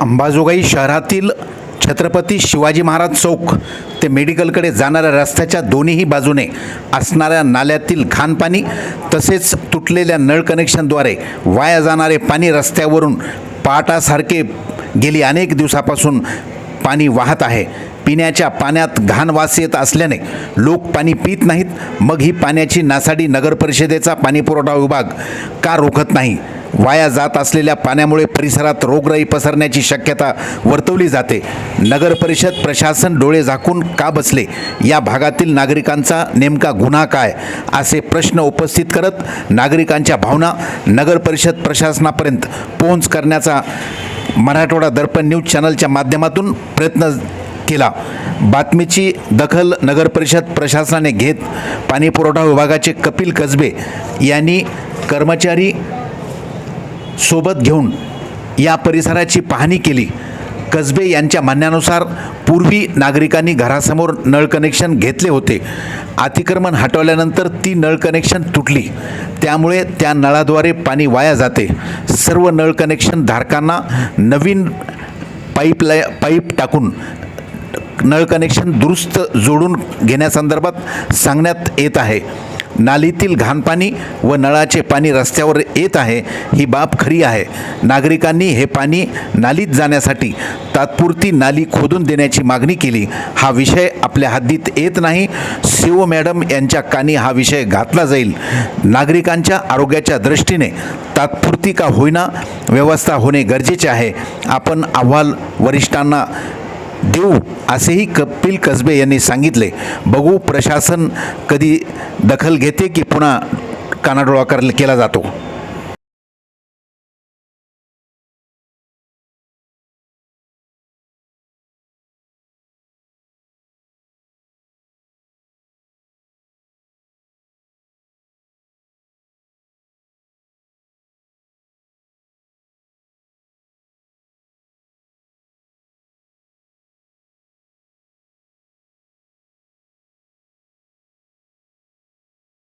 अंबाजोगाई शहरातील छत्रपती शिवाजी महाराज चौक ते मेडिकलकडे जाणाऱ्या रस्त्याच्या दोन्हीही बाजूने असणाऱ्या नाल्यातील घाणपाणी तसेच तुटलेल्या नळ कनेक्शनद्वारे वाया जाणारे पाणी रस्त्यावरून पाटासारखे गेली अनेक दिवसापासून पाणी वाहत आहे. पिण्याच्या पाण्यात घाणवास येत असल्याने लोक पाणी पित नाहीत. मग ही पाण्याची नासाडी नगरपरिषदेचा पाणीपुरवठा विभाग का रोखत नाही? वाया जात असलेल्या पाण्यामुळे परिसरात रोगराई पसरण्याची शक्यता वर्तवली जाते. नगर परिषद प्रशासन डोळे झाकून का बसले? या भागातील नागरिकांचा नेमका गुन्हा काय? असे प्रश्न उपस्थित करत नागरिकांच्या भावना नगर परिषद प्रशासनापर्यंत पोहोच करण्याचा मराठवाडा दर्पण न्यूज चॅनलच्या माध्यमातून प्रयत्न केला. बातमीची दखल नगरपरिषद प्रशासनाने घेत. पाणीपुरवठा विभागाचे कपिल कसबे यांनी कर्मचारी सोबत घेऊन या परिसराची पाहणी केली. कसबे यांच्या म्हणण्यानुसार पूर्वी नागरिकांनी घरासमोर नळ कनेक्शन घेतले होते. अतिक्रमण हटवल्यानंतर ती नळ कनेक्शन तुटली. त्यामुळे त्या नळाद्वारे पाणी वाया जाते. सर्व नळ कनेक्शन धारकांना नवीन पाईपलाय पाईप टाकून नळ कनेक्शन दुरुस्त जोडून घेण्यासंदर्भात सांगण्यात येत आहे. नालीतील घाणपाणी व नळाचे पाणी रस्त्यावर येत आहे ही बाब खरी आहे. नागरिकांनी हे पाणी नालीत जाण्यासाठी तात्पुरती नाली खोदून देण्याची मागणी केली. हा विषय आपल्या हद्दीत येत नाही. शिव मॅडम यांच्या कानी हा विषय घातला जाईल. नागरिकांच्या आरोग्याच्या दृष्टीने तात्पुरती का होईना व्यवस्था होणे गरजेचे आहे? आपण अहवाल वरिष्ठांना देऊ असेही कपिल कसबे यांनी सांगितले. बघू प्रशासन कधी दखल घेते की पुन्हा कानाडोळा कर केला जातो.